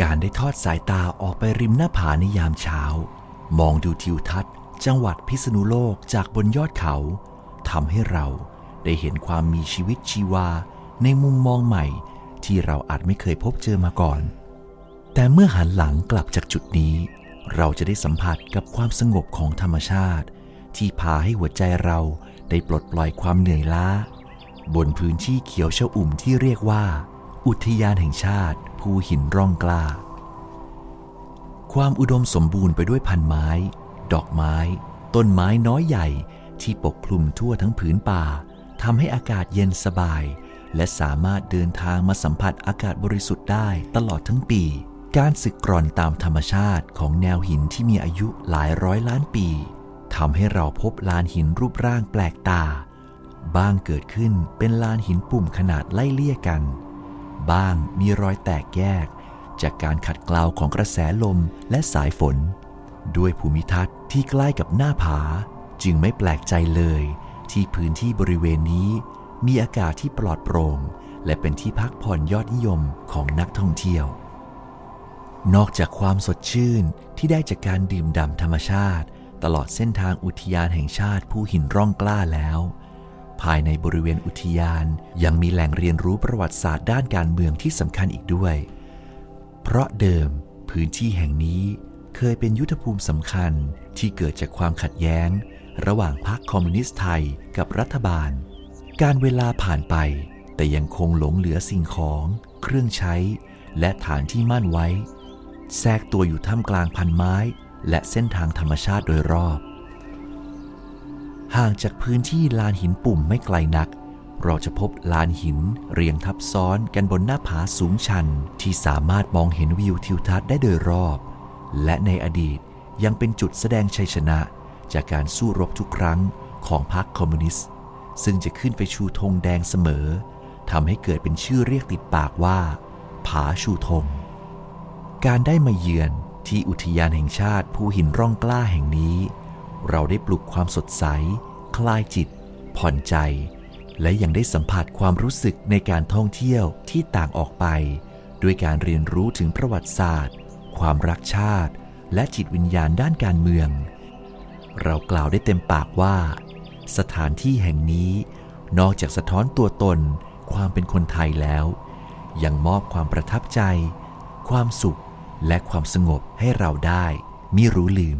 การได้ทอดสายตาออกไปริมหน้าผาในยามเช้า มองดูทิวทัศน์ จังหวัดพิษณุโลกจากบนยอดเขาทำให้เราได้เห็นความมีชีวิตชีวาในมุมมองใหม่ ที่เราอาจไม่เคยพบเจอมาก่อน แต่เมื่อหันหลังกลับจากจุดนี้ เราจะได้สัมผัสกับความสงบของธรรมชาติ ที่พาให้หัวใจเราได้ปลดปล่อยความเหนื่อยล้า บนพื้นที่เขียวชอุ่มที่เรียกว่า อุทยานแห่งชาติภูหินร่องกล้า ความอุดมสมบูรณ์ไปด้วยพันไม้ ดอกไม้ ต้นไม้น้อยใหญ่ที่ปกคลุมทั่วทั้งผืนป่าทำให้อากาศเย็นสบาย และสามารถเดินทางมาสัมผัสอากาศบริสุทธิ์ได้ตลอดทั้งปี การสึกกร่อนตามธรรมชาติของแนวหินที่มีอายุหลายร้อยล้านปีทำให้เราพบลานหินรูปร่างแปลกตา บ้างเกิดขึ้นเป็นลานหินปุ่มขนาดไล่เลี่ยกัน บ้างมีรอยแตกแยก จากการขัดเกลาของกระแสลมและสายฝน ด้วยภูมิทัศน์ที่ใกล้กับหน้าผา จึงไม่แปลกใจเลย ที่พื้นที่บริเวณนี้ มีอากาศที่ปลอดโปร่ง และเป็นที่พักผ่อนยอดนิยมของนักท่องเที่ยว นอกจากความสดชื่นที่ได้จากการดื่มด่ำธรรมชาติ ตลอดเส้นทางอุทยานแห่งชาติผู้หินร่องกล้าแล้ว ภายในบริเวณอุทยาน ยังมีแหล่งเรียนรู้ประวัติศาสตร์ด้านการเมืองที่สำคัญอีกด้วย เพราะเดิมพื้นที่แห่งนี้เคยเป็นยุทธภูมิสำคัญที่เกิดจากความขัดแย้ง ระหว่างพรรคคอมมิวนิสต์ไทยกับรัฐบาล การเวลาผ่านไป แต่ยังคงหลงเหลือสิ่งของ เครื่องใช้ และฐานที่มั่นไว้ แทรกตัวอยู่ท่ามกลางพันไม้ และเส้นทางธรรมชาติโดยรอบ ห่างจากพื้นที่ลานหินปุ่มไม่ไกลนัก เราจะพบลานหินเรียงทับซ้อนกันบนหน้าผาสูงชัน ที่สามารถมองเห็นวิวทิวทัศน์ได้โดยรอบ และในอดีตยังเป็นจุดแสดงชัยชนะ จากการสู้รบทุกครั้งของพรรคคอมมิวนิสต์ ซึ่งจะขึ้นไปชูธงแดงเสมอทำให้เกิดเป็นชื่อเรียกติดปากว่า ผาชูธง การได้มาเยือนที่อุทยานแห่งชาติภูหินร่องกล้าแห่งนี้ เราได้ปลุกความสดใส คลายจิต ผ่อนใจ และยังได้สัมผัสความรู้สึกในการท่องเที่ยวที่ต่างออกไป ด้วยการเรียนรู้ถึงประวัติศาสตร์ ความรักชาติ และจิตวิญญาณด้านการเมือง เรากล่าวได้เต็มปากว่า สถานที่แห่งนี้ นอกจากสะท้อนตัวตน ความเป็นคนไทยแล้ว ยังมอบความประทับใจ ความสุขและความสงบให้เราได้มิรู้ลืม